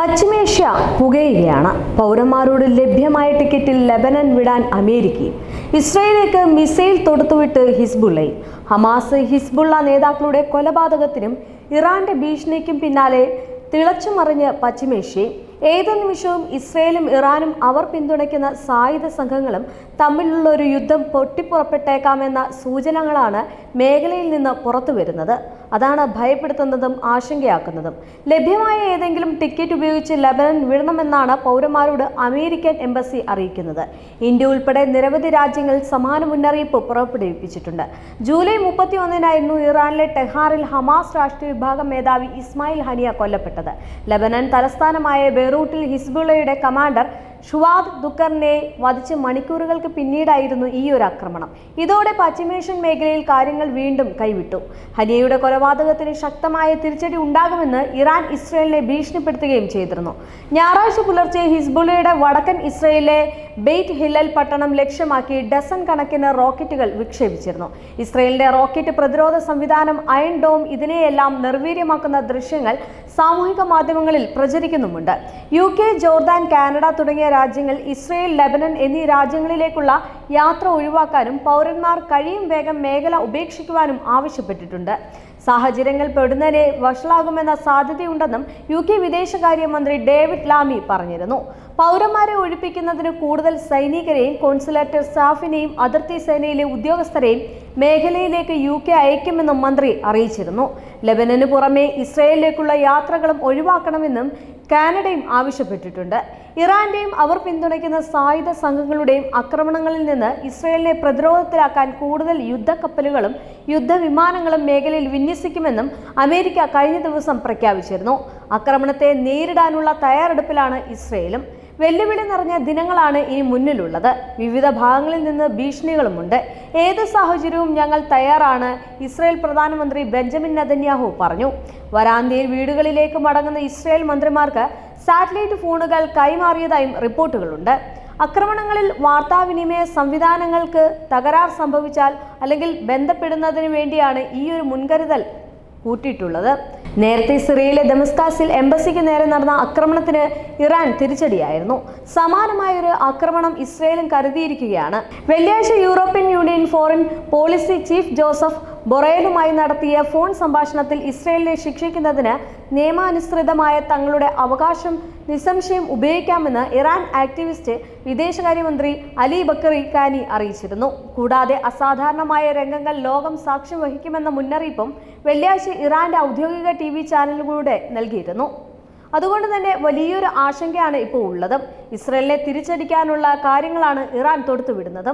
പശ്ചിമേഷ്യ പുകയുകയാണ്. പൗരന്മാരോട് ലഭ്യമായ ടിക്കറ്റിൽ ലെബനൻ വിടാൻ അമേരിക്ക. ഇസ്രയേലിലേക്ക് മിസൈൽ തൊടുത്തുവിട്ട് ഹിസ്ബുള്ളയും ഹമാസ് ഹിസ്ബുള്ള നേതാക്കളുടെ കൊലപാതകത്തിനും ഇറാന്റെ ഭീഷണിക്കും പിന്നാലെ തിളച്ചുമറിഞ്ഞ് പശ്ചിമേഷ്യയും ഏത് നിമിഷവും ഇസ്രയേലും ഇറാനും അവർ പിന്തുണയ്ക്കുന്ന സായുധ സംഘങ്ങളും തമ്മിലുള്ള ഒരു യുദ്ധം പൊട്ടിപ്പുറപ്പെട്ടേക്കാമെന്ന സൂചനകളാണ് മേഖലയിൽ നിന്ന് പുറത്തു വരുന്നത്. അതാണ് ഭയപ്പെടുത്തുന്നതും ആശങ്കയാക്കുന്നതും. ലഭ്യമായ ഏതെങ്കിലും ടിക്കറ്റ് ഉപയോഗിച്ച് ലബനൻ വിടണമെന്നാണ് പൗരന്മാരോട് അമേരിക്കൻ എംബസി അറിയിക്കുന്നത്. ഇന്ത്യ ഉൾപ്പെടെ നിരവധി രാജ്യങ്ങൾ സമാന മുന്നറിയിപ്പ് പുറപ്പെടുവിപ്പിച്ചിട്ടുണ്ട്. ജൂലൈ മുപ്പത്തി ഒന്നിനായിരുന്നു ഇറാനിലെ ടെഹാറിൽ ഹമാസ് രാഷ്ട്രീയ വിഭാഗം മേധാവി ഇസ്മായിൽ ഹനിയ കൊല്ലപ്പെട്ടത്. ലബനൻ തലസ്ഥാനമായ ബെയ്റൂട്ടിൽ ഹിസ്ബുള്ളയുടെ കമാൻഡർ ഷുവാദ് ദുക്കറിനെ വധിച്ച് മണിക്കൂറുകൾക്ക് പിന്നീടായിരുന്നു ഈ ഒരു ആക്രമണം. ഇതോടെ പശ്ചിമേഷ്യൻ മേഖലയിൽ കാര്യങ്ങൾ വീണ്ടും കൈവിട്ടു. ഹനിയയുടെ കൊലപാതകത്തിന് ശക്തമായ തിരിച്ചടി ഉണ്ടാകുമെന്ന് ഇറാൻ ഇസ്രയേലിനെ ഭീഷണിപ്പെടുത്തുകയും ചെയ്തിരുന്നു. ഞായറാഴ്ച പുലർച്ചെ ഹിസ്ബുള്ളയുടെ വടക്കൻ ഇസ്രയേലിലെ ബെയ്റ്റ് ഹില്ലൽ പട്ടണം ലക്ഷ്യമാക്കി ഡസൻ കണക്കിന് റോക്കറ്റുകൾ വിക്ഷേപിച്ചിരുന്നു. ഇസ്രയേലിന്റെ റോക്കറ്റ് പ്രതിരോധ സംവിധാനം അയൺ ഡോം ഇതിനെയെല്ലാം നിർവീര്യമാക്കുന്ന ദൃശ്യങ്ങൾ സാമൂഹിക മാധ്യമങ്ങളിൽ പ്രചരിക്കുന്നുമുണ്ട്. യു കെ ജോർദാൻ കാനഡ തുടങ്ങിയ രാജ്യങ്ങൾ ഇസ്രയേൽ ലെബനൻ എന്നീ രാജ്യങ്ങളിലേക്കുള്ള യാത്ര ഒഴിവാക്കാനും പൗരന്മാർ കഴിയും വേഗം മേഖല ഉപേക്ഷിക്കുവാനും ആവശ്യപ്പെട്ടിട്ടുണ്ട്. സാഹചര്യങ്ങൾ പെടുന്നതിനെ വഷളാകുമെന്ന സാധ്യതയുണ്ടെന്നും യു കെ വിദേശകാര്യമന്ത്രി ഡേവിഡ് ലാമി പറഞ്ഞിരുന്നു. പൗരന്മാരെ ഒഴിപ്പിക്കുന്നതിന് കൂടുതൽ സൈനികരെയും കോൺസുലേറ്റർ സ്റ്റാഫിനെയും അതിർത്തി സേനയിലെ ഉദ്യോഗസ്ഥരെയും മേഖലയിലേക്ക് യു കെ അയക്കുമെന്നും മന്ത്രി അറിയിച്ചിരുന്നു. ലെബനന് പുറമെ ഇസ്രയേലിലേക്കുള്ള യാത്രകളും ഒഴിവാക്കണമെന്നും കാനഡയും ആവശ്യപ്പെട്ടിട്ടുണ്ട്. ഇറാന്റെയും അവർ പിന്തുണയ്ക്കുന്ന സായുധ സംഘങ്ങളുടെയും ആക്രമണങ്ങളിൽ നിന്ന് ഇസ്രയേലിനെ പ്രതിരോധത്തിലാക്കാൻ കൂടുതൽ യുദ്ധക്കപ്പലുകളും യുദ്ധവിമാനങ്ങളും മേഖലയിൽ വിന്യസിക്കുമെന്നും അമേരിക്ക കഴിഞ്ഞ ദിവസം പ്രഖ്യാപിച്ചിരുന്നു. ആക്രമണത്തെ നേരിടാനുള്ള തയ്യാറെടുപ്പിലാണ് ഇസ്രയേലും. വെല്ലുവിളി നിറഞ്ഞ ദിനങ്ങളാണ് ഇനി മുന്നിലുള്ളത്. വിവിധ ഭാഗങ്ങളിൽ നിന്ന് ഭീഷണികളുമുണ്ട്. ഏത് സാഹചര്യവും ഞങ്ങൾ തയ്യാറാണ് ഇസ്രയേൽ പ്രധാനമന്ത്രി ബെഞ്ചമിൻ നെതന്യാഹു പറഞ്ഞു. വരാന്തിയിൽ വീടുകളിലേക്ക് മടങ്ങുന്ന ഇസ്രയേൽ മന്ത്രിമാർക്ക് സാറ്റലൈറ്റ് ഫോണുകൾ കൈമാറിയതായും റിപ്പോർട്ടുകളുണ്ട്. ആക്രമണങ്ങളിൽ വാർത്താവിനിമയ സംവിധാനങ്ങൾക്ക് തകരാർ സംഭവിച്ചാൽ അല്ലെങ്കിൽ ബന്ധപ്പെടുന്നതിന് വേണ്ടിയാണ് ഈ ഒരു മുൻകരുതൽ കൂട്ടിയിട്ടുള്ളത്. നേരത്തെ സിറിയയിലെ ദമസ്കാസിൽ എംബസിക്ക് നേരെ നടന്ന ആക്രമണത്തിന് ഇറാൻ തിരിച്ചടിയായിരുന്നു. സമാനമായ ഒരു ആക്രമണം ഇസ്രയേലും കരുതിയിരിക്കുകയാണ്. വെള്ളിയാഴ്ച European Union foreign policy chief Joseph ബൊറേലുമായി നടത്തിയ ഫോൺ സംഭാഷണത്തിൽ ഇസ്രയേലിനെ ശിക്ഷിക്കുന്നതിന് നിയമാനുസൃതമായ തങ്ങളുടെ അവകാശം നിസ്സംശയം ഉപയോഗിക്കാമെന്ന് ഇറാൻ ആക്ടിവിസ്റ്റ് വിദേശകാര്യമന്ത്രി അലി ബക്കറി ഖാനി അറിയിച്ചിരുന്നു. കൂടാതെ അസാധാരണമായ രംഗങ്ങൾ ലോകം സാക്ഷ്യം വഹിക്കുമെന്ന മുന്നറിയിപ്പും വെള്ളിയാഴ്ച ഇറാന്റെ ഔദ്യോഗിക ടി വി ചാനലുകളിലൂടെ നൽകിയിരുന്നു. അതുകൊണ്ട് തന്നെ വലിയൊരു ആശങ്കയാണ് ഇപ്പോൾ ഉള്ളത്. ഇസ്രയേലിനെ തിരിച്ചടിക്കാനുള്ള കാര്യങ്ങളാണ് ഇറാൻ തൊടുത്തുവിടുന്നത്.